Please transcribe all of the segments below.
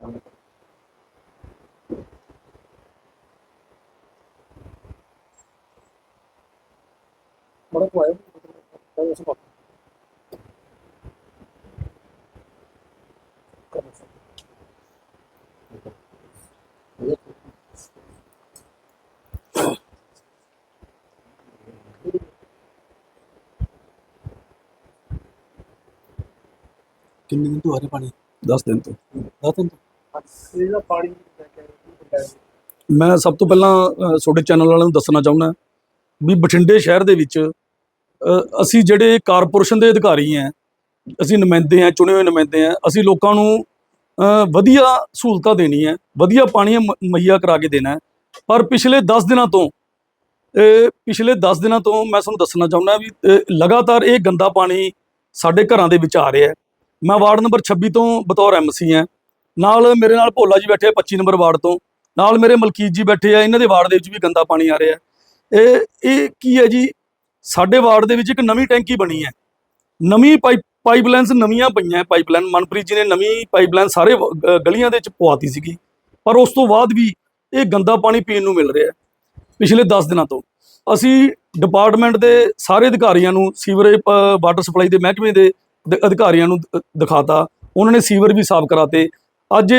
ਬੜਾ ਕੋਈ ਹੈ ਉਸ ਵਕਤ ਕਿੰਨੇ ਦਿਨ ਤੋਂ ਆ ਰਿਹਾ ਪਾਣੀ 10 ਦਿਨ ਤੋਂ 10 ਦਿਨ ਤੋਂ ਇਹਦਾ ਪਾਣੀ ਲੈ ਕੇ ਆਏ ਸੀ। ਮੈਂ ਸਭ ਤੋਂ ਪਹਿਲਾਂ ਅ, ਤੁਹਾਡੇ ਚੈਨਲ ਵਾਲਿਆਂ ਨੂੰ ਦੱਸਣਾ ਚਾਹੁੰਦਾ ਵੀ ਬਠਿੰਡੇ ਸ਼ਹਿਰ ਦੇ ਵਿੱਚ ਅ, ਅਸੀਂ ਜਿਹੜੇ ਕਾਰਪੋਰੇਸ਼ਨ ਦੇ ਅਧਿਕਾਰੀ ਆ ਅਸੀਂ ਨੁਮਾਇੰਦੇ ਆ ਚੁਣੇ ਹੋਏ ਨੁਮਾਇੰਦੇ ਆ ਅਸੀਂ ਲੋਕਾਂ ਨੂੰ ਅ, ਵਧੀਆ ਸਹੂਲਤਾਂ ਦੇਣੀ ਹੈ ਵਧੀਆ ਪਾਣੀ ਮ- ਮੁਹੱਈਆ ਕਰਾ ਕੇ ਦੇਣਾ ਹੈ। ਪਰ ਪਿਛਲੇ 10 ਦਿਨਾਂ ਤੋਂ ਇਹ ਪਿਛਲੇ 10 ਦਿਨਾਂ ਤੋਂ ਮੈਂ ਤੁਹਾਨੂੰ ਦੱਸਣਾ ਚਾਹੁੰਦਾ ਵੀ ਅ, ਲਗਾਤਾਰ ਇਹ ਗੰਦਾ ਪਾਣੀ ਸਾਡੇ ਘਰਾਂ ਦੇ ਵਿੱਚ ਆ ਰਿਹਾ ਹੈ। ਮੈਂ ਵਾਰਡ ਨੰਬਰ 26 ਤੋਂ ਬਤੌਰ ਐਮਸੀ ਹਾਂ। ਨਾਲ ਮੇਰੇ ਨਾਲ ਭੋਲਾ ਜੀ ਬੈਠੇ ਆ 25 ਨੰਬਰ ਵਾਰਡ ਤੋਂ। ਨਾਲ ਮੇਰੇ ਮਲਕੀਤ ਜੀ ਬੈਠੇ ਆ, ਇਹਨਾਂ ਦੇ ਵਾਰਡ ਦੇ ਵਿੱਚ ਵੀ ਗੰਦਾ ਪਾਣੀ ਆ ਰਿਹਾ। ਇਹ ਇਹ ਕੀ ਹੈ ਜੀ? ਸਾਡੇ ਵਾਰਡ ਦੇ ਵਿੱਚ ਇੱਕ ਨਵੀਂ ਟੈਂਕੀ ਬਣੀ ਹੈ। ਨਵੀਂ ਪਾਈਪ ਪਾਈਪਲਾਈਨਸ ਨਵੀਆਂ ਪਈਆਂ, ਪਾਈਪਲਾਈਨ। ਮਨਪ੍ਰੀਤ ਜੀ ਨੇ ਨਵੀਂ ਪਾਈਪਲਾਈਨ ਸਾਰੇ ਗਲੀਆਂ ਦੇ ਵਿੱਚ ਪਵਾਤੀ ਸੀਗੀ। ਪਰ ਉਸ ਤੋਂ ਬਾਅਦ ਵੀ ਇਹ ਗੰਦਾ ਪਾਣੀ ਪੀਣ ਨੂੰ ਮਿਲ ਰਿਹਾ ਪਿਛਲੇ 10 ਦਿਨਾਂ ਤੋਂ। ਅਸੀਂ ਡਿਪਾਰਟਮੈਂਟ ਦੇ ਸਾਰੇ ਅਧਿਕਾਰੀਆਂ ਨੂੰ ਸੀਵਰੇਜ ਵਾਟਰ ਸਪਲਾਈ ਦੇ ਮਹਿਕਮੇ ਦੇ ਅਧਿਕਾਰੀਆਂ ਨੂੰ ਦ- ਦਿਖਾਤਾ। ਉਹਨਾਂ ਨੇ ਸੀਵਰ ਵੀ ਸਾਫ਼ ਕਰਾਤੇ। ਅੱਜ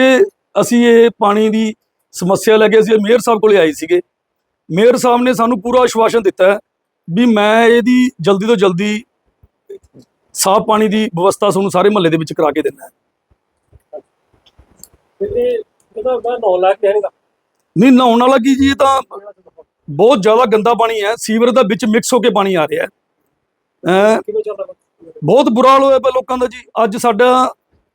ਅਸੀਂ ਇਹ ਪਾਣੀ ਦੀ ਸਮੱਸਿਆ ਲੈ ਕੇ ਅਸੀਂ ਮੇਅਰ ਸਾਹਿਬ ਕੋਲੇ ਆਏ ਸੀਗੇ। ਮੇਅਰ ਸਾਹਿਬ ਨੇ ਸਾਨੂੰ ਪੂਰਾ ਆਸ਼ਵਾਸਨ ਦਿੱਤਾ ਵੀ ਮੈਂ ਇਹਦੀ ਜਲਦੀ ਤੋਂ ਜਲਦੀ ਸਾਫ਼ ਪਾਣੀ ਦੀ ਵਿਵਸਥਾ ਤੁਹਾਨੂੰ ਸਾਰੇ ਮਹੱਲੇ ਦੇ ਵਿੱਚ ਕਰਾ ਕੇ ਦੇਣਾ ਹੈ। ਤੇ ਇਹ ਇਹਦਾ ਮੈਂ 9 ਲੱਖ ਕਹਿਣਗਾ ਨਹੀਂ ਨਹਾਉਣ ਵਾਲਾ ਕੀ ਜੀ? ਇਹ ਤਾਂ ਬਹੁਤ ਜ਼ਿਆਦਾ ਗੰਦਾ ਪਾਣੀ ਹੈ। ਸੀਵਰ ਦਾ ਵਿੱਚ ਮਿਕਸ ਹੋ ਕੇ ਪਾਣੀ ਆ ਰਿਹਾ ਹੈ? ਬਹੁਤ ਬੁਰਾ ਹਾਲ ਹੋਇਆ ਪਿਆ ਲੋਕਾਂ ਦਾ ਜੀ। ਅੱਜ ਸਾਡਾ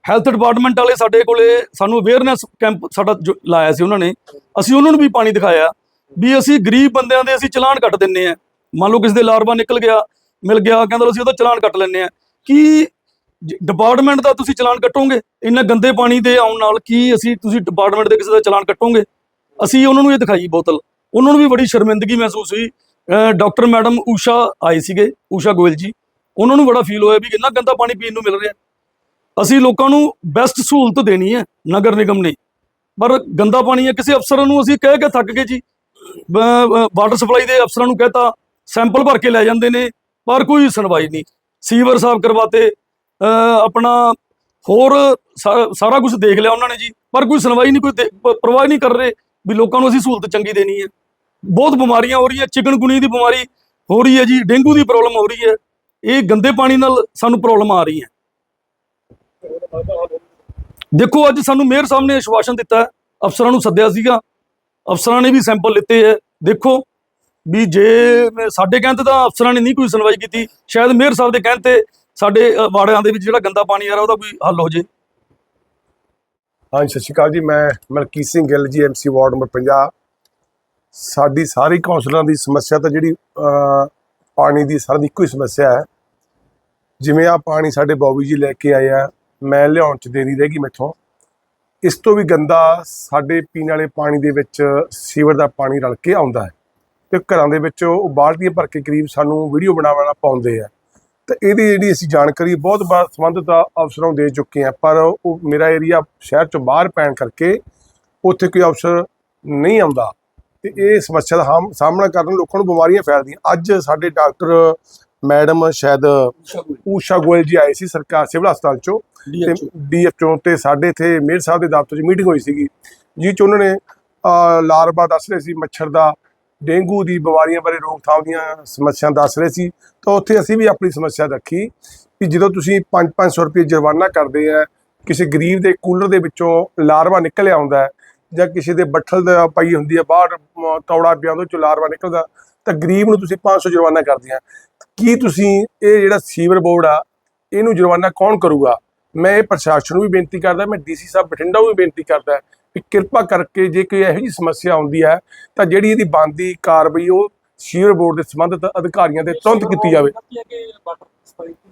ਹੈਲਥ ਡਿਪਾਰਟਮੈਂਟ ਵਾਲੇ ਸਾਡੇ ਕੋਲੇ ਸਾਨੂੰ ਅਵੇਅਰਨੈਸ ਕੈਂਪ ਸਾਡਾ ਜੋ ਲਾਇਆ ਸੀ ਉਹਨਾਂ ਨੇ, ਅਸੀਂ ਉਹਨਾਂ ਨੂੰ ਵੀ ਪਾਣੀ ਦਿਖਾਇਆ ਵੀ ਅਸੀਂ ਗਰੀਬ ਬੰਦਿਆਂ ਦੇ ਅਸੀਂ ਚਲਾਨ ਕੱਟ ਦਿੰਨੇ ਆ। ਮੰਨ ਲਓ ਕਿਸੇ ਦੇ ਲਾਰਵਾ ਨਿਕਲ ਗਿਆ, ਮਿਲ ਗਿਆ, ਕਹਿੰਦਾ ਅਸੀਂ ਉਹਦਾ ਚਲਾਨ ਕੱਟ ਲੈਂਦੇ ਆ। ਕੀ ਡਿਪਾਰਟਮੈਂਟ ਦਾ ਤੁਸੀਂ ਚਲਾਨ ਕੱਟੋਗੇ? ਇੰਨਾ ਗੰਦੇ ਪਾਣੀ ਦੇ ਆਉਣ ਨਾਲ ਕੀ ਅਸੀਂ, ਤੁਸੀਂ ਡਿਪਾਰਟਮੈਂਟ ਦੇ ਕਿਸੇ ਦਾ ਚਲਾਨ ਕੱਟੋਗੇ? ਅਸੀਂ ਉਹਨਾਂ ਨੂੰ ਇਹ ਦਿਖਾਈ ਬੋਤਲ। ਉਹਨਾਂ ਨੂੰ ਵੀ ਬੜੀ ਸ਼ਰਮਿੰਦਗੀ ਮਹਿਸੂਸ ਹੋਈ। ਡਾਕਟਰ ਮੈਡਮ ਊਸ਼ਾ ਆਏ ਸੀਗੇ, ਊਸ਼ਾ ਗੋਇਲ ਜੀ। ਉਹਨਾਂ ਨੂੰ ਬੜਾ ਫੀਲ ਹੋਇਆ ਵੀ ਇੰਨਾ ਗੰਦਾ ਪਾਣੀ ਪੀਣ ਨੂੰ ਮਿਲ ਰਿਹਾ। ਅਸੀਂ ਲੋਕਾਂ ਨੂੰ ਬੈਸਟ ਸਹੂਲਤ ਦੇਣੀ ਹੈ, ਨਗਰ ਨਿਗਮ ਨੇ। ਪਰ ਗੰਦਾ ਪਾਣੀ ਹੈ, ਕਿਸੇ ਅਫਸਰ ਨੂੰ ਅਸੀਂ ਕਹਿ ਕੇ ਥੱਕ ਗਏ ਜੀ। ਵਾਟਰ ਸਪਲਾਈ ਦੇ ਅਫਸਰਾਂ ਨੂੰ ਕਹਤਾ ਸੈਂਪਲ ਭਰ ਕੇ ਲੈ ਜਾਂਦੇ ਨੇ, ਪਰ ਕੋਈ ਸੁਣਵਾਈ ਨਹੀਂ। ਸੀਵਰ ਸਾਫ਼ ਕਰਵਾਤੇ ਆਪਣਾ ਹੋਰ ਸਾ- ਸਾਰਾ ਕੁਝ ਦੇਖ ਲਿਆ ਉਹਨਾਂ ਨੇ ਜੀ। ਪਰ ਕੋਈ ਸੁਣਵਾਈ ਨਹੀਂ, ਕੋਈ ਦੇ- ਪ- ਪਰਵਾਹ ਨਹੀਂ ਕਰ ਰਹੇ ਵੀ ਲੋਕਾਂ ਨੂੰ ਅਸੀਂ ਸਹੂਲਤ ਚੰਗੀ ਦੇਣੀ ਹੈ। ਬਹੁਤ ਬਿਮਾਰੀਆਂ ਹੋ ਰਹੀਆਂ ਚਿਕਨਗੁਨੀ ਦੀ ਬਿਮਾਰੀ ਹੋ ਰਹੀ ਹੈ ਜੀ, ਡੇਂਗੂ ਦੀ ਪ੍ਰੋਬਲਮ ਹੋ ਰਹੀ ਹੈ। ਇਹ ਗੰਦੇ ਪਾਣੀ ਨਾਲ ਸਾਨੂੰ ਪ੍ਰੋਬਲਮ ਆ ਰਹੀ ਹੈ। ਦੇਖੋ, ਅੱਜ ਸਾਨੂੰ ਮੇਅਰ ਸਾਹਿਬ ਨੇ ਆਸ਼ਵਾਸਨ ਦਿੱਤਾ ਅਫਸਰਾਂ ਨੂੰ ਸੱਦਿਆ ਸੀਗਾ। ਅਫਸਰਾਂ ਨੇ ਵੀ ਸੈਂਪਲ ਲਿੱਤੇ ਹੈ। ਦੇਖੋ, ਵੀ ਜੇ ਸਾਡੇ ਕਹਿਣ ਤੇ ਤਾਂ ਅਫਸਰਾਂ ਨੇ ਨਹੀਂ ਕੋਈ ਸੁਣਵਾਈ ਕੀਤੀ। ਸ਼ਾਇਦ ਮੇਅਰ ਸਾਹਿਬ ਦੇ ਕਹਿਣ ਤੇ ਸਾਡੇ ਵਾੜਿਆਂ ਦੇ ਵਿੱਚ ਜਿਹੜਾ ਗੰਦਾ ਪਾਣੀ ਆ ਰਿਹਾ, ਉਹਦਾ ਕੋਈ ਹੱਲ ਹੋ ਜੇ। ਹਾਂਜੀ, ਸਤਿ ਸ਼੍ਰੀ ਅਕਾਲ ਜੀ। ਮੈਂ Malkit Singh Gill ji MC ward number 50 ਸਾਡੀ ਸਾਰੀ ਕੌਂਸਲਰਾਂ ਦੀ ਸਮੱਸਿਆ ਤਾਂ ਜਿਹੜੀ ਪਾਣੀ ਦੀ ਸਾਰਿਆਂ ਦੀ ਇੱਕੋ ਹੀ ਸਮੱਸਿਆ ਹੈ। ਜਿਵੇਂ ਆ ਪਾਣੀ ਸਾਡੇ ਬੌਬੀ ਜੀ ਲੈ ਕੇ ਆਏ ਆ ਮੈਂ ਲਿਆਉਣ ਚ ਦੇਰੀ ਰਹਿ ਗਈ ਮੈਥੋਂ। ਇਸ ਤੋਂ ਵੀ ਗੰਦਾ ਸਾਡੇ ਪੀਣ ਵਾਲੇ ਪਾਣੀ ਦੇ ਵਿੱਚ ਸੀਵਰ ਦਾ ਪਾਣੀ ਰਲ ਕੇ ਆਉਂਦਾ ਹੈ ਤੇ ਘਰਾਂ ਦੇ ਵਿੱਚ ਉਹ ਬਾਲਟੀਆਂ ਭਰ ਕੇ ਕਰੀਬ ਸਾਨੂੰ ਵੀਡੀਓ ਬਣਾਉਣਾ ਪਾਉਂਦੇ ਆ। ਤੇ ਇਹਦੀ ਜਿਹੜੀ ਅਸੀਂ ਜਾਣਕਾਰੀ ਬਹੁਤ ਵਾਰ ਸੰਬੰਧਿਤ ਅਫਸਰਾਂ ਨੂੰ ਦੇ ਚੁੱਕੇ ਹਾਂ, ਪਰ ਉਹ ਮੇਰਾ ਏਰੀਆ ਸ਼ਹਿਰ ਚੋਂ ਬਾਹਰ ਪੈਣ ਕਰਕੇ ਉੱਥੇ ਕੋਈ ਅਫਸਰ ਨਹੀਂ ਆਉਂਦਾ। ਤੇ ਇਹ ਸਮੱਸਿਆ ਦਾ ਹਮ, ਸਾਹਮਣਾ ਕਰਨ ਲੋਕਾਂ ਨੂੰ ਬਿਮਾਰੀਆਂ ਫੈਲਦੀਆਂ। ਅੱਜ ਸਾਡੇ ਡਾਕਟਰ ਮੈਡਮ ਸ਼ਾਇਦ ਊਸ਼ਾ ਗੋਇਲ। ਜੀ ਆਏ ਸੀ ਸਰਕਾਰ ਸਿਵਲ ਹਸਪਤਾਲ ਚੋਂ ਤੇ ਡੀਐਫਓ ਤੇ ਸਾਡੇ ਇੱਥੇ ਮੇਅਰ ਸਾਹਿਬ ਦੇ ਦਫ਼ਤਰ 'ਚ ਮੀਟਿੰਗ ਹੋਈ ਸੀਗੀ ਜਿਹ 'ਚ ਉਹਨਾਂ ਨੇ ਲਾਰਵਾ ਦੱਸ ਰਹੇ ਸੀ ਮੱਛਰ ਦਾ ਡੇਂਗੂ ਦੀ ਬਿਮਾਰੀਆਂ ਬਾਰੇ ਰੋਕਥਾਮ ਦੀਆਂ ਸਮੱਸਿਆ ਦੱਸ ਰਹੇ ਸੀ ਤਾਂ ਉੱਥੇ ਅਸੀਂ ਵੀ ਆਪਣੀ ਸਮੱਸਿਆ ਰੱਖੀ ਕਿ ਜਦੋਂ ਤੁਸੀਂ 5-500 ਰੁਪਏ ਜੁਰਮਾਨਾ ਕਰਦੇ ਆ ਕਿਸੇ ਗਰੀਬ ਦੇ ਕੂਲਰ ਦੇ ਵਿੱਚੋਂ ਲਾਰਵਾ ਨਿਕਲ ਆਉਂਦਾ ਜਾਂ ਕਿਸੇ ਦੇ ਬੱਠਲ ਦਾ ਪਈ ਹੁੰਦੀ ਹੈ ਬਾਹਰ ਤੌੜਾ ਪਿਆ ਉਹਦੇ ਚੋਂ ਲਾਰਵਾ ਨਿਕਲਦਾ ਤਾਂ ਗਰੀਬ ਨੂੰ ਤੁਸੀਂ 500 ਜੁਰਮਾਨਾ ਕਰਦੇ ਆ ਕੀ ਤੁਸੀਂ ਇਹ ਜਿਹੜਾ ਸੀਵਰ ਬੋਰਡ ਆ ਇਹਨੂੰ ਜੁਰਮਾਨਾ ਕੌਣ ਕਰੂਗਾ? ਮੈਂ ਇਹ ਪ੍ਰਸ਼ਾਸਨ ਨੂੰ ਵੀ ਬੇਨਤੀ ਕਰਦਾ ਮੈਂ ਡੀਸੀ ਸਾਹਿਬ ਬਠਿੰਡਾ ਨੂੰ ਵੀ ਬੇਨਤੀ ਕਰਦਾ ਕਿ ਕਿਰਪਾ ਕਰਕੇ ਜੇ ਕੋਈ ਇਹੋ ਜਿਹੀ ਸਮੱਸਿਆ ਆਉਂਦੀ ਹੈ ਤਾਂ ਜਿਹੜੀ ਇਹਦੀ ਬਣਦੀ ਕਾਰਵਾਈ ਉਹ ਸੀਵਰ ਬੋਰਡ ਦੇ ਸੰਬੰਧਿਤ ਅਧਿਕਾਰੀਆਂ ਦੇ ਤੁਰੰਤ ਕੀਤੀ ਜਾਵੇ।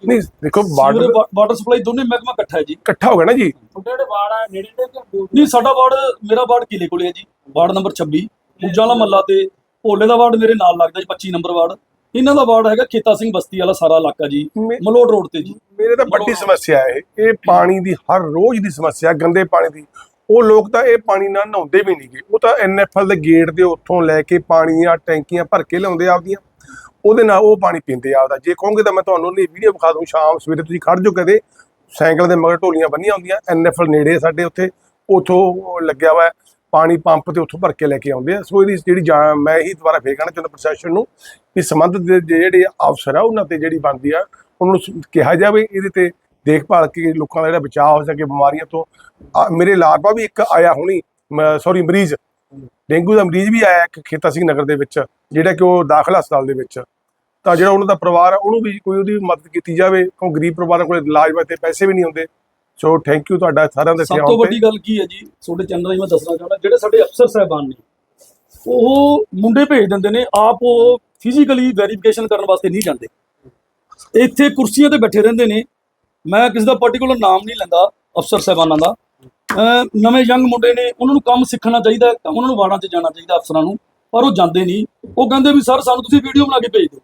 ਨਹੀਂ ਦੇਖੋ ਬਾਰਡਰ ਵਾਟਰ ਸਪਲਾਈ ਦੋਨੇ ਮਹਿਕਮਾ ਇਕੱਠਾ ਹੈ ਜੀ। ਇਕੱਠਾ ਹੋ ਗਿਆ ਨਾ ਜੀ? ਤੁਹਾਡੇ ਜਿਹੜੇ ਵਾਰਡ ਆ ਨੇੜੇ ਨੇੜੇ ਨਹੀਂ ਸਾਡਾ ਵਾਰਡ ਮੇਰਾ ਵਾਰਡ ਕਿਲੇ ਕੋਲੇ ਹੈ ਜੀ ਵਾਰਡ ਨੰਬਰ 26 ਪੂਜਾ ਵਾਲਾ ਮੱਲਾ ਤੇ ਭੋਲੇ ਦਾ ਵਾਰਡ ਮੇਰੇ ਨਾਲ ਲੱਗਦਾ ਜੀ 25 ਨੰਬਰ ਵਾਰਡ। ਇਹਨਾਂ ਦਾ ਵਾਰਡ ਹੈਗਾ ਖੇਤਾ ਸਿੰਘ ਬਸਤੀ ਵਾਲਾ ਸਾਰਾ ਇਲਾਕਾ ਜੀ ਮੇ- ਮਲੋੜ ਰੋਡ ਤੇ ਜੀ। ਮੇਰੇ ਤਾਂ ਵੱਡੀ ਸਮੱਸਿਆ ਹੈ ਇਹ ਪਾਣੀ ਦੀ ਹਰ ਰੋਜ਼ ਦੀ ਸਮੱਸਿਆ ਗੰਦੇ ਪਾਣੀ ਦੀ। ਉਹ ਲੋਕ ਤਾਂ ਇਹ ਪਾਣੀ ਨਾਲ ਨਹਾਉਂਦੇ ਵੀ ਨਹੀਂਗੇ ਉਹ ਤਾਂ ਐਨਐਫਐਲ ਦੇ ਗੇਟ ਦੇ ਉੱਥੋਂ ਲੈ ਕੇ ਪਾਣੀਆਂ ਟੈਂਕੀਆਂ ਭਰ ਕੇ ਲਿਆਉਂਦੇ ਆਪਦੀਆਂ। ਉਹਦੇ ਨਾਲ ਉਹ ਪਾਣੀ ਪੀਂਦੇ ਆਪਦਾ। ਜੇ ਕਹੋਗੇ ਤਾਂ ਮੈਂ ਤੁਹਾਨੂੰ ਉਹਦੀ ਵੀਡੀਓ ਵਿਖਾ ਦੂੰ ਸ਼ਾਮ ਸਵੇਰੇ ਤੁਸੀਂ ਖੜ ਜਾਓ ਕਦੇ। ਸਾਈਕਲ ਦੇ ਮਗਰ ਢੋਲੀਆਂ ਬੰਨੀਆਂ ਹੁੰਦੀਆਂ। ਐਨਐਫਐਲ ਨੇੜੇ ਆ ਸਾਡੇ ਉੱਥੇ। ਉੱਥੋਂ ਲੱਗਿਆ ਹੋਇਆ। ਹੈ, ਪਾਣੀ ਪੰਪ ਤੇ ਉੱਥੋਂ ਭਰ ਕੇ ਲੈ ਕੇ ਆਉਂਦੇ ਆ। ਸੋ ਇਹਦੀ ਜਿਹੜੀ ਜਾਂ- ਮੈਂ ਇਹੀ ਦੁਬਾਰਾ ਫੇਰ ਕਹਿਣਾ ਚਾਹੁੰਦਾ ਪ੍ਰਸ਼ਾਸਨ ਨੂੰ ਵੀ ਸੰਬੰਧਿਤ ਜਿਹੜੇ ਅਫਸਰ ਆ ਉਹਨਾਂ ਤੇ ਜਿਹੜੀ ਬਣਦੀ ਆ ਉਹਨਾਂ ਨੂੰ ਕਿਹਾ ਜਾਵੇ ਇਹਦੇ ਤੇ ਦੇਖਭਾਲ ਕਿ ਲੋਕਾਂ ਦਾ ਜਿਹੜਾ ਬਚਾਅ ਹੋ ਸਕੇ ਬਿਮਾਰੀਆਂ ਤੋਂ। ਆ, ਮੇਰੇ ਲਾਰਵਾ ਵੀ ਇੱਕ ਆਇਆ ਹੁਣੀ ਸੌਰੀ ਮਰੀਜ਼। ਡੇਂਗੂ ਦਾ ਮਰੀਜ਼ ਵੀ ਆਇਆ ਇੱਕ ਖੇਤਾ ਸਿੰਘ ਨਗਰ ਦੇ ਵਿੱਚ ਜਿਹੜਾ ਕਿ ਉਹ ਦਾਖਲਾ ਹਸਪਤਾਲ ਦੇ ਵਿੱਚ। ਤਾਂ ਜਿਹੜਾ ਉਹਨਾਂ ਦਾ ਪਰਿਵਾਰ ਆ ਉਹਨੂੰ ਵੀ ਕੋਈ ਉਹਦੀ ਮਦਦ ਕੀਤੀ ਜਾਵੇ ਕਿਉਂ ਗਰੀਬ ਪਰਿਵਾਰਾਂ ਕੋਲ ਇਲਾਜ ਵਾਸਤੇ ਪੈਸੇ ਵੀ ਨਹੀਂ ਹੁੰਦੇ। ਸੋ ਥੈਂਕ ਯੂ ਤੁਹਾਡਾ ਸਾਰਿਆਂ ਦਾ ਸਭ ਤੋਂ। ਵੱਡੀ ਗੱਲ ਕੀ ਹੈ ਜੀ? ਤੁਹਾਡੇ ਚੈਨਲ ਰਾਹੀਂ ਮੈਂ ਦੱਸਣਾ ਚਾਹੁੰਦਾ ਜਿਹੜੇ ਸਾਡੇ ਅਫਸਰ ਸਾਹਿਬਾਨ ਨੇ ਉਹ ਮੁੰਡੇ ਭੇਜ ਦਿੰਦੇ ਨੇ ਆਪ ਉਹ ਫਿਜ਼ੀਕਲੀ ਵੈਰੀਫਿਕੇਸ਼ਨ ਕਰਨ ਵਾਸਤੇ ਨਹੀਂ ਜਾਂਦੇ। ਇੱਥੇ ਕੁਰਸੀਆਂ ਤੇ ਬੈਠੇ ਰਹਿੰਦੇ ਨੇ। ਮੈਂ ਕਿਸੇ ਦਾ ਪਾਰਟਿਕੂਲਰ ਨਾਮ ਨਹੀਂ ਲੈਂਦਾ ਅਫਸਰ ਸਾਹਿਬਾਨਾਂ ਦਾ। ਨਵੇਂ ਯੰਗ ਮੁੰਡੇ ਨੇ ਉਹਨਾਂ ਨੂੰ ਕੰਮ ਸਿੱਖਣਾ ਚਾਹੀਦਾ ਹੈ, ਉਹਨਾਂ ਨੂੰ ਵਾੜਾਂ 'ਚ ਜਾਣਾ ਚਾਹੀਦਾ ਅਫਸਰਾਂ ਨੂੰ ਪਰ ਉਹ ਜਾਂਦੇ ਨਹੀਂ। ਉਹ ਕਹਿੰਦੇ ਵੀ ਸਰ ਸਾਨੂੰ ਤੁਸੀਂ ਵੀਡੀਓ ਬਣਾ ਕੇ ਭੇਜ ਦਿਓ।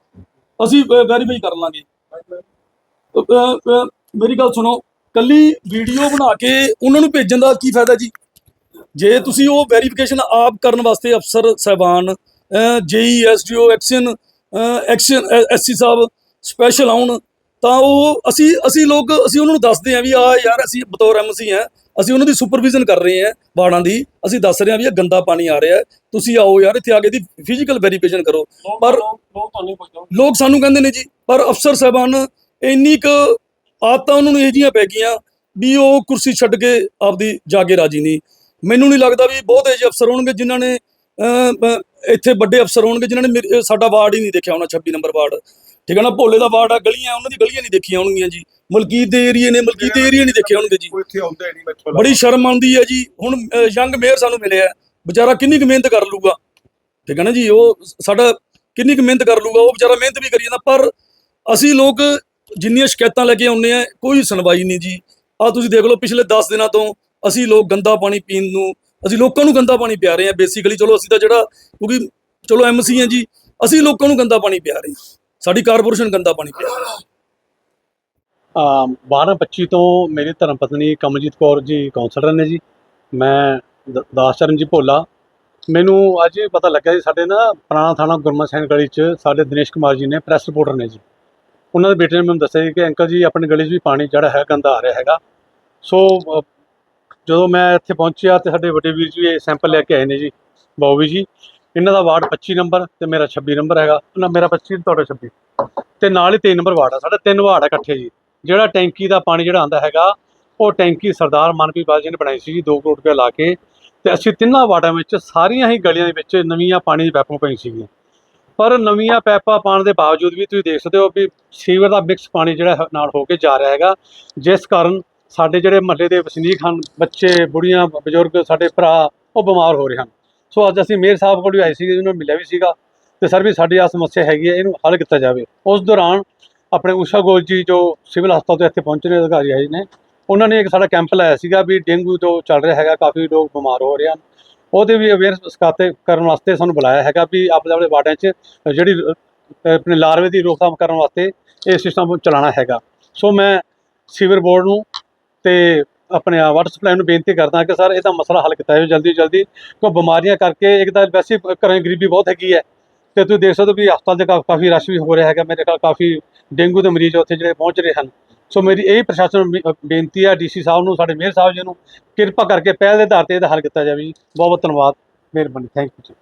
ਅਸੀਂ ਵੈਰੀਫਾਈ ਕਰ ਲਾਂਗੇ। ਮੇਰੀ ਗੱਲ ਸੁਣੋ ਕੱਲੀ ਵੀਡੀਓ ਬਣਾ ਕੇ ਉਹਨਾਂ ਨੂੰ ਭੇਜਣ ਦਾ ਕੀ ਫਾਇਦਾ ਜੀ? ਜੇ ਤੁਸੀਂ ਉਹ ਵੈਰੀਫਿਕੇਸ਼ਨ ਆਪ ਕਰਨ ਵਾਸਤੇ ਅਫਸਰ ਸਹਿਬਾਨ JE SDO XEN XEN SC ਸਾਹਿਬ ਸਪੈਸ਼ਲ ਆਉਣ ਤਾਂ ਉਹ ਅਸੀਂ ਅਸੀਂ ਲੋਕ ਅਸੀਂ ਉਹਨਾਂ ਨੂੰ ਦੱਸਦੇ ਹਾਂ ਵੀ ਆ ਯਾਰ ਅਸੀਂ ਬਤੌਰ ਐਮਸੀ ਆ ਅਸੀਂ ਉਹਨਾਂ ਦੀ ਸੁਪਰਵਿਜ਼ਨ ਕਰ ਰਹੇ ਹਾਂ ਬਾੜਾਂ ਦੀ ਅਸੀਂ ਦੱਸ ਰਹੇ ਹਾਂ ਵੀ ਇਹ ਗੰਦਾ ਪਾਣੀ ਆ ਰਿਹਾ ਤੁਸੀਂ ਆਓ ਯਾਰ ਇੱਥੇ ਆ ਕੇ ਦੀ ਫਿਜ਼ੀਕਲ ਵੈਰੀਫਿਕੇਸ਼ਨ ਕਰੋ। ਪਰ- ਲੋਕ ਤੁਹਾਨੂੰ ਲੋਕ ਸਾਨੂੰ ਕਹਿੰਦੇ ਨੇ ਜੀ ਪਰ ਅਫਸਰ ਸਾਹਿਬਾਨ ਇੰਨੀ ਕੁ ਆਦਤਾਂ ਉਹਨਾਂ ਨੂੰ ਇਹ ਜੀਆਂ ਪੈ ਗਈਆਂ ਵੀ ਉਹ ਕੁਰਸੀ ਛੱਡ ਕੇ ਆਪਦੀ ਜਾ ਕੇ ਰਾਜੀ ਨਹੀਂ। ਮੈਨੂੰ ਨਹੀਂ ਲੱਗਦਾ ਵੀ ਬਹੁਤ ਜਿਹੇ ਅਫਸਰ ਹੋਣਗੇ ਜਿਨ੍ਹਾਂ ਨੇ ਇੱਥੇ ਵੱਡੇ ਅਫਸਰ ਹੋਣਗੇ ਜਿਨ੍ਹਾਂ ਨੇ ਸਾਡਾ ਵਾਰਡ ਹੀ ਨਹੀਂ ਦੇਖਿਆ ਹੋਣਾ 26 ਨੰਬਰ ਵਾਰਡ। ਠੀਕ ਹੈ ਨਾ? ਭੋਲੇ ਦਾ ਵਾਰਡ ਆ ਗਲੀਆਂ ਉਹਨਾਂ ਦੀ ਗਲੀਆਂ ਨਹੀਂ ਦੇਖੀਆਂ ਹੋਣਗੀਆਂ ਜੀ। ਮਲਕੀਤ ਦੇ ਏਰੀਏ ਨੇ ਮਲਕੀਤ ਦੇ ਏਰੀਏ ਨਹੀਂ ਦੇਖੇ ਹੋਣਗੇ ਜੀ। ਕੋਈ ਇੱਥੇ ਆਉਂਦਾ ਹੀ ਨਹੀਂ ਮੈਥੋਂ ਬੜੀ ਸ਼ਰਮ ਆਉਂਦੀ ਹੈ ਜੀ। ਹੁਣ ਯੰਗ ਮੇਅਰ ਸਾਨੂੰ ਮਿਲਿਆ। ਵਿਚਾਰਾ ਕਿੰਨੀ ਕੁ ਮਿਹਨਤ ਕਰ ਲੂਗਾ ਠੀਕ ਹੈ ਨਾ ਜੀ? ਉਹ ਸਾਡਾ ਕਿੰਨੀ ਕੁ ਮਿਹਨਤ ਕਰ ਲੂਗਾ ਉਹ ਵਿਚਾਰਾ ਮਿਹਨਤ ਵੀ ਕਰੀ ਜਾਂਦਾ। ਪਰ ਅਸੀਂ ਲੋਕ ਜਿੰਨੀਆਂ ਸ਼ਿਕਾਇਤਾਂ ਲੈ ਕੇ ਆਉਂਦੇ ਆ, ਕੋਈ ਸੁਣਵਾਈ ਨਹੀਂ ਜੀ। ਆ ਤੁਸੀਂ ਦੇਖ ਲਓ, ਪਿਛਲੇ 10 ਦਿਨਾਂ ਤੋਂ ਅਸੀਂ ਲੋਕ ਗੰਦਾ ਪਾਣੀ ਪੀਣ ਨੂੰ, ਅਸੀਂ ਲੋਕਾਂ ਨੂੰ ਗੰਦਾ ਪਾਣੀ ਪਿਆ ਰਹੇ ਆ ਬੇਸਿਕਲੀ ਚਲੋ ਅਸੀਂ ਤਾਂ ਜਿਹੜਾ, ਕਿਉਂਕਿ ਚਲੋ ਐਮਸੀ ਆ ਜੀ, ਅਸੀਂ ਲੋਕਾਂ ਨੂੰ ਗੰਦਾ ਪਾਣੀ ਪਿਆ ਰਹੇ ਹਾਂ। ਸਾਡੀ ਕਾਰਪੋਰੇਸ਼ਨ ਗੰਦਾ ਪਾਣੀ ਪਿਆ ਰਹੀ ਹੈ। ਅਮ 12 25 ਤੋਂ ਮੇਰੀ ਧਰਮ ਪਤਨੀ ਕਮਲਜੀਤ ਕੌਰ ਜੀ ਕਾਉਂਸਲਰ ਨੇ ਜੀ। ਮੈਂ ਦ- ਦਾਸਚਰਨ ਜੀ ਭੋਲਾ। ਮੈਨੂੰ ਅੱਜ ਪਤਾ ਲੱਗਾ ਜੀ ਸਾਡੇ ਨਾ ਪੁਰਾਣਾ ਥਾਣਾ ਗੁਰਮਤ ਸਿੰਘ ਗਲੀ 'ਚ ਸਾਡੇ ਦਿਨੇਸ਼ ਕੁਮਾਰ ਜੀ ਨੇ ਪ੍ਰੈਸ ਰਿਪੋਰਟਰ ਨੇ ਜੀ। ਉਹਨਾਂ ਦੇ ਬੇਟੇ ਨੇ ਮੈਨੂੰ ਦੱਸਿਆ ਸੀ ਕਿ ਅੰਕਲ ਜੀ ਆਪਣੀ ਗਲੀ 'ਚ ਵੀ ਪਾਣੀ ਜਿਹੜਾ ਹੈ ਗੰਦਾ ਆ ਰਿਹਾ ਹੈਗਾ। ਸੋ ਅ, ਜਦੋਂ ਮੈਂ ਇੱਥੇ ਪਹੁੰਚਿਆ ਤੇ ਸਾਡੇ ਵੱਡੇ ਵੀਰ ਜੀ ਇਹ ਸੈਂਪਲ ਲੈ ਕੇ ਆਏ ਨੇ ਜੀ ਬਾਊਵੀ ਜੀ। ਇਹਨਾਂ ਦਾ ਵਾਰਡ 25 ਨੰਬਰ ਤੇ ਮੇਰਾ 26 ਨੰਬਰ ਹੈਗਾ। ਨਾ ਮੇਰਾ 25 ਤੁਹਾਡਾ 26 ਤੇ ਨਾਲ ਹੀ 3 ਨੰਬਰ ਵਾਰਡ ਆ ਸਾਡਾ ਤਿੰਨ ਵਾਰਡ ਆ ਇਕੱਠੇ ਜੀ। ਜਿਹੜਾ ਟੈਂਕੀ ਦਾ ਪਾਣੀ ਜਿਹੜਾ ਆਂਦਾ ਹੈਗਾ ਉਹ ਟੈਂਕੀ ਸਰਦਾਰ ਮਨਪ੍ਰੀਤ ਬਾਲ ਜੀ ਨੇ ਬਣਾਈ ਸੀ ਜੀ 2 ਕਰੋੜ ਰੁਪਏ ਲਾ ਕੇ। ਤੇ ਅਸੀਂ ਤਿੰਨਾਂ ਵਾਰਡਾਂ ਵਿੱਚ ਸਾਰੀਆਂ ਹੀ ਗਲੀਆਂ ਦੇ ਵਿੱਚ ਨਵੀਆਂ ਪਾਣੀ ਦੀ ਪਾਈਪਾਂ ਪਈ ਸੀਗੀਆਂ। ਪਰ ਨਵੀਆਂ ਪਾਈਪਾਂ ਪਾਉਣ ਦੇ ਬਾਵਜੂਦ ਵੀ ਤੁਸੀਂ ਦੇਖ ਸਕਦੇ ਹੋ ਵੀ ਸੀਵਰ ਦਾ ਮਿਕਸ ਪਾਣੀ ਜਿਹੜਾ ਨਾਲ ਹੋ ਕੇ ਜਾ ਰਿਹਾ ਹੈਗਾ। ਜਿਸ ਕਾਰਨ ਸਾਡੇ ਜਿਹੜੇ ਮਹੱਲੇ ਦੇ ਵਸਨੀਕ ਹਨ, ਬੱਚੇ, ਬੁੜੀਆਂ, ਬਜ਼ੁਰਗ, ਸਾਡੇ ਭਰਾ, ਉਹ ਬਿਮਾਰ ਹੋ ਰਹੇ ਹਨ। ਸੋ ਅੱਜ ਅਸੀਂ ਮੇਅਰ ਸਾਹਿਬ ਕੋਲ ਵੀ ਆਏ ਸੀਗੇ, ਜਿਹਨਾਂ ਨੂੰ ਮਿਲਿਆ ਵੀ ਸੀਗਾ ਤੇ ਸਰ ਵੀ ਸਾਡੀ ਆ ਸਮੱਸਿਆ ਹੈਗੀ ਹੈ, ਇਹਨੂੰ ਹੱਲ ਕੀਤਾ ਜਾਵੇ। ਉਸ ਦੌਰਾਨ ਆਪਣੇ ਊਸ਼ਾ ਗੋਲ ਜੀ ਜੋ ਸਿਵਲ ਹਸਪਤਾਲ ਤੋਂ ਇੱਥੇ ਪਹੁੰਚੇ ਅਧਿਕਾਰੀ ਆਏ ਨੇ, ਉਹਨਾਂ ਨੇ ਇੱਕ ਸਾਡਾ ਕੈਂਪ ਲਾਇਆ ਸੀਗਾ ਵੀ ਡੇਂਗੂ ਤੋਂ ਚੱਲ ਰਿਹਾ ਹੈਗਾ, ਕਾਫੀ ਲੋਕ ਬਿਮਾਰ ਹੋ ਰਹੇ ਹਨ। ਉਹਦੇ ਵੀ ਅਵੇਅਰਨੈਸ ਸਕਾਤੇ ਕਰਨ ਵਾਸਤੇ ਸਾਨੂੰ ਬੁਲਾਇਆ ਹੈਗਾ ਵੀ ਆਪਣੇ ਆਪਣੇ ਵਾਰਡਾਂ 'ਚ ਜਿਹੜੀ ਆਪਣੇ ਲਾਰਵੇ ਦੀ ਰੋਕਥਾਮ ਕਰਨ ਵਾਸਤੇ ਇਹ ਸਿਸਟਮ ਚਲਾਉਣਾ ਹੈਗਾ। ਸੋ ਮੈਂ ਸੀਵਰ ਬੋਰਡ ਨੂੰ ਤੇ ਆਪਣੇ ਵਾਟਰ ਸਪਲਾਈ ਨੂੰ ਬੇਨਤੀ ਕਰਦਾ ਕਿ ਸਰ ਇਹਦਾ ਮਸਲਾ ਹੱਲ ਕੀਤਾ ਜਾਵੇ ਜਲਦੀ ਤੋਂ ਜਲਦੀ, ਕਿਉਂ ਬਿਮਾਰੀਆਂ ਕਰਕੇ ਇੱਕ ਤਾਂ ਵੈਸੇ ਘਰਾਂ ਗਰੀਬੀ ਬਹੁਤ ਹੈਗੀ ਹੈ ਤੇ ਤੁਸੀਂ ਦੇਖ ਸਕਦੇ ਹੋ ਵੀ ਹਸਪਤਾਲ ਦੇ ਕਾ- ਕਾਫੀ ਰਸ਼ ਵੀ ਹੋ ਰਿਹਾ ਹੈਗਾ। ਮੇਰੇ ਖਿਆਲ ਕਾਫੀ ਡੇਂਗੂ ਦੇ ਮਰੀਜ਼ ਉੱਥੇ ਜਿਹੜੇ ਪਹੁੰਚ ਰਹੇ ਹਨ। ਸੋ ਮੇਰੀ ਇਹ ਪ੍ਰਸ਼ਾਸਨ ਨੂੰ ਬੇ- ਅ, ਬੇਨਤੀ ਹੈ ਡੀਸੀ ਸਾਹਿਬ ਨੂੰ ਸਾਡੇ ਮੇਅਰ ਸਾਹਿਬ ਜੀ ਨੂੰ ਕਿਰਪਾ ਕਰਕੇ ਪਹਿਲ ਦੇ ਆਧਾਰ ਤੇ ਇਹਦਾ ਹੱਲ ਕੀਤਾ ਜਾਵੇ ਜੀ। ਬਹੁਤ ਬਹੁਤ ਧੰਨਵਾਦ ਮਿਹਰਬਾਨੀ ਥੈਂਕ ਯੂ ਜੀ।